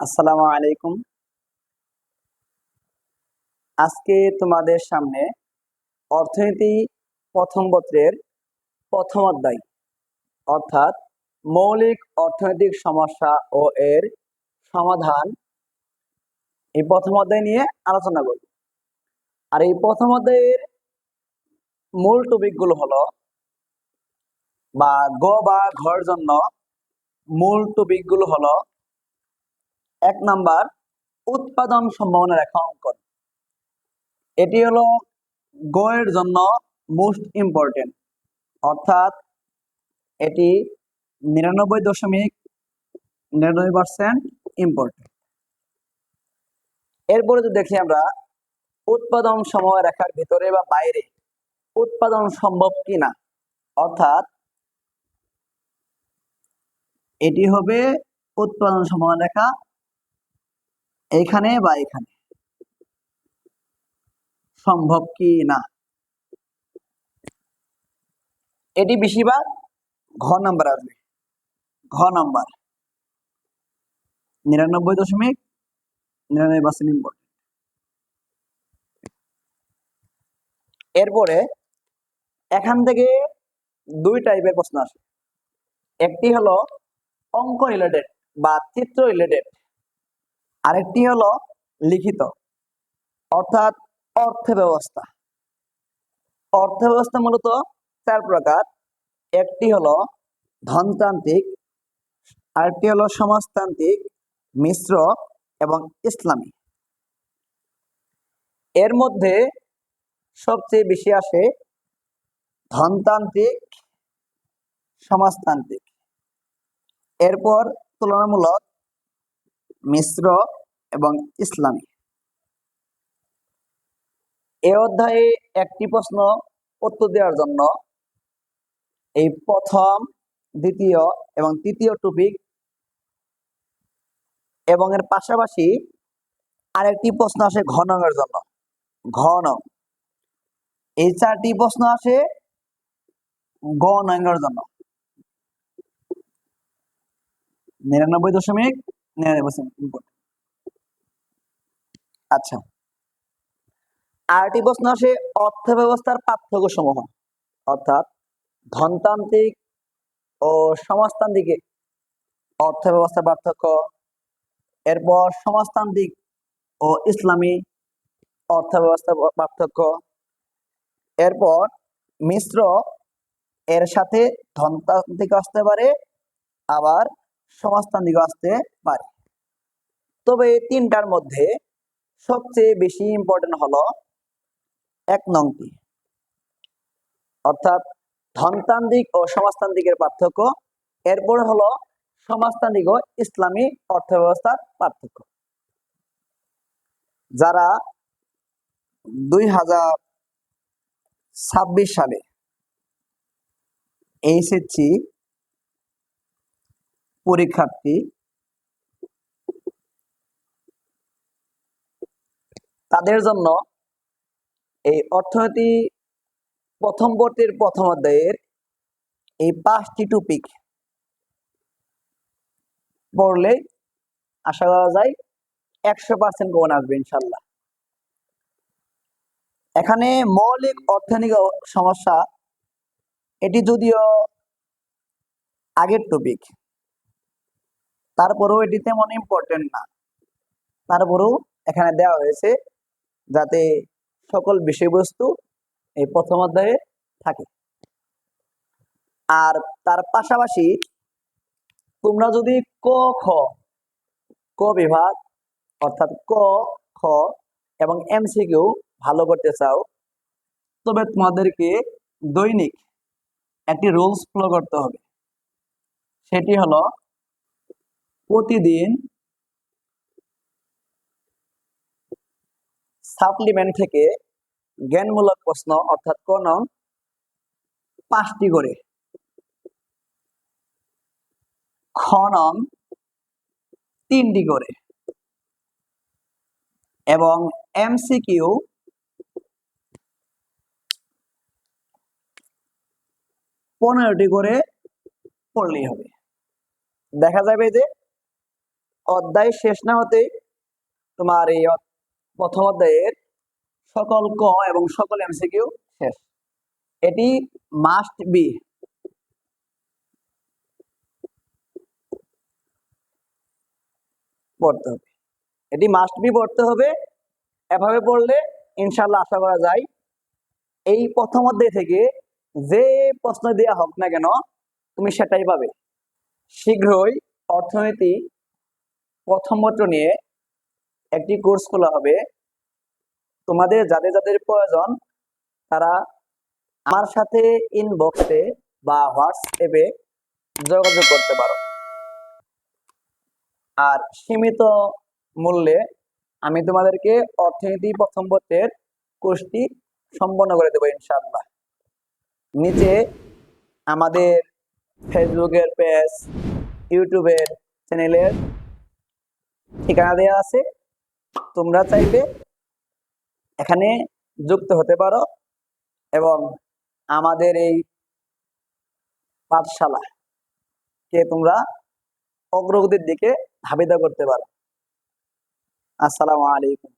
আসসালামু আলাইকুম। আজকে তোমাদের সামনে অর্থনীতি প্রথম পত্রের প্রথম অধ্যায়, অর্থাৎ মৌলিক অর্থনৈতিক সমস্যা ও এর সমাধান এই প্রথম অধ্যায় নিয়ে আলোচনা করব। আর এই প্রথম অধ্যায়ের মূল টপিকগুলো হলো বা গ বা ঘর জন্য মূল টপিকগুলো হলো এক নাম্বার, উৎপাদন সম্ভাবনা রেখা অঙ্কন এটি হলো গয়ের জন্য মোস্ট ইম্পর্টেন্ট অর্থাৎ এটি নিরানব্বই দশমিক নিরানব্বই পার্সেন্ট ইম্পর্টেন্ট এরপরে যদি দেখি আমরা উৎপাদন সময় রেখার ভিতরে বা বাইরে, উৎপাদন সম্ভব কিনা, অর্থাৎ এটি হবে উৎপাদন সময় রেখা এইখানে বা এখানে? সম্ভব কি না? এটি বেশিরভাগ ঘ নাম্বার আসবে। ঘ নাম্বার। নিরানব্বই দশমিক নিরানব্বই পার্সেন্ট ইম্পর্টেন্ট এরপরে এখান থেকে দুই টাইপের প্রশ্ন আসে। একটি হলো অঙ্ক রিলেটেড বা চিত্র রিলেটেড আরেকটি হলো লিখিত, অর্থাৎ অর্থ ব্যবস্থা অর্থ ব্যবস্থা মূলত চার প্রকার। একটি হলো ধনতান্ত্রিক, আরেকটি হলো সমাজতান্ত্রিক, মিশ্র এবং ইসলামী। এর মধ্যে সবচেয়ে বেশি আসে ধনতান্ত্রিক, সমাজতান্ত্রিক। এরপর তুলনামূলক মিশ্র এবং ইসলামী। এ অধ্যায়ে একটি প্রশ্ন উত্তর দেওয়ার জন্য এই প্রথম, দ্বিতীয় এবং তৃতীয় টপিক এবং এর পাশাপাশি আরেকটি প্রশ্ন আসে ঘনকের জন্য। ঘন। এই চারটি প্রশ্ন আসে গ নঙ্গের জন্য। নিরানব্বই দশমিক আচ্ছা আরেকটি প্রশ্ন আসে অর্থ ব্যবস্থার পার্থক্য সমূহ অর্থাৎ ধনতান্ত্রিক ও সমাজতান্ত্রিক অর্থ ব্যবস্থার পার্থক্য, এরপর সমাজতান্ত্রিক ও ইসলামী অর্থ ব্যবস্থার পার্থক্য, এরপর মিশ্র, এর সাথে ধনতান্ত্রিক আসতে পারে, আবার সমাজতান্ত্রিক আসতে পারে। তবে তিনটার মধ্যে সবচেয়ে বেশি ইম্পর্টেন্ট হলো এক নংটি। অর্থাৎ ধনতান্ত্রিক ও সমাজতান্ত্রিকের পার্থক্য। এরপর হলো সমাজতান্ত্রিক ও ইসলামী অর্থ ব্যবস্থার পার্থক্য। যারা দুই হাজার ছাব্বিশ সালে এইচএসসি পরীক্ষার্থী। তাদের জন্য এই অর্থনীতি প্রথম বর্ষের প্রথম অধ্যায়ের এই পাঁচটি টপিক পড়লে আশা করা যায় একশো পার্সেন্ট কমন আসবে ইনশাল্লাহ এখানে মৌলিক অর্থনৈতিক সমস্যা, এটি যদিও আগের টপিক তারপরেও এটি তেমন ইম্পর্টেন্ট না। তারপরেও এখানে দেওয়া হয়েছে যাতে সকল বিষয়বস্তু এই প্রথম অধ্যায়ে থাকে। আর তার পাশাপাশি তোমরা যদি ক, খ, ক বিভাগ অর্থাৎ ক, খ এবং এমসিকিউ ভালো করতে চাও, তবে তোমাদেরকে দৈনিক একটি রুলস ফলো করতে হবে। সেটি হলো প্রতিদিন সাপ্লিমেন্ট থেকে জ্ঞানমূলক প্রশ্ন, অর্থাৎ কোন পাঁচটি করে। খনন তিনটি করে। এবং এমসিকিউ পনেরোটি করে পড়লেই হবে। দেখা যাবে যে অধ্যায় শেষ না হতেই তোমার এই প্রথম অধ্যায়ের সকল ক এবং সকল এমসিকিউ শেষ। এটি মাস্ট বি পড়তে হবে। এটি মাস্ট বি পড়তে হবে। এভাবে পড়লে ইনশাল্লাহ আশা করা যায়, এই প্রথম অধ্যায় থেকে যে প্রশ্ন দেওয়া হোক না কেন, তুমি সেটাই পাবে। শীঘ্রই অর্থনীতি প্রথম পত্র নিয়ে একটি কোর্স খোলা হবে। তোমাদের যাদের যাদের প্রয়োজন, তারা আমার সাথে ইনবক্সে বা হোয়াটসঅ্যাপে যোগাযোগ করতে পারো। আর সীমিত মূল্যে আমি তোমাদেরকে অর্থনীতি প্রথম পত্রের কোর্সটি সম্পন্ন করে দেবো ইনশাআল্লাহ। নিচে আমাদের ফেসবুকের পেজ ইউটিউবের চ্যানেলের ঠিকানা দেওয়া আছে। তোমরা চাইবে এখানে যুক্ত হতে পারো এবং আমাদের এই পাঠশালা কে তোমরা অগ্রগতির দিকে ধাবিত করতে পারো। আসসালামু আলাইকুম।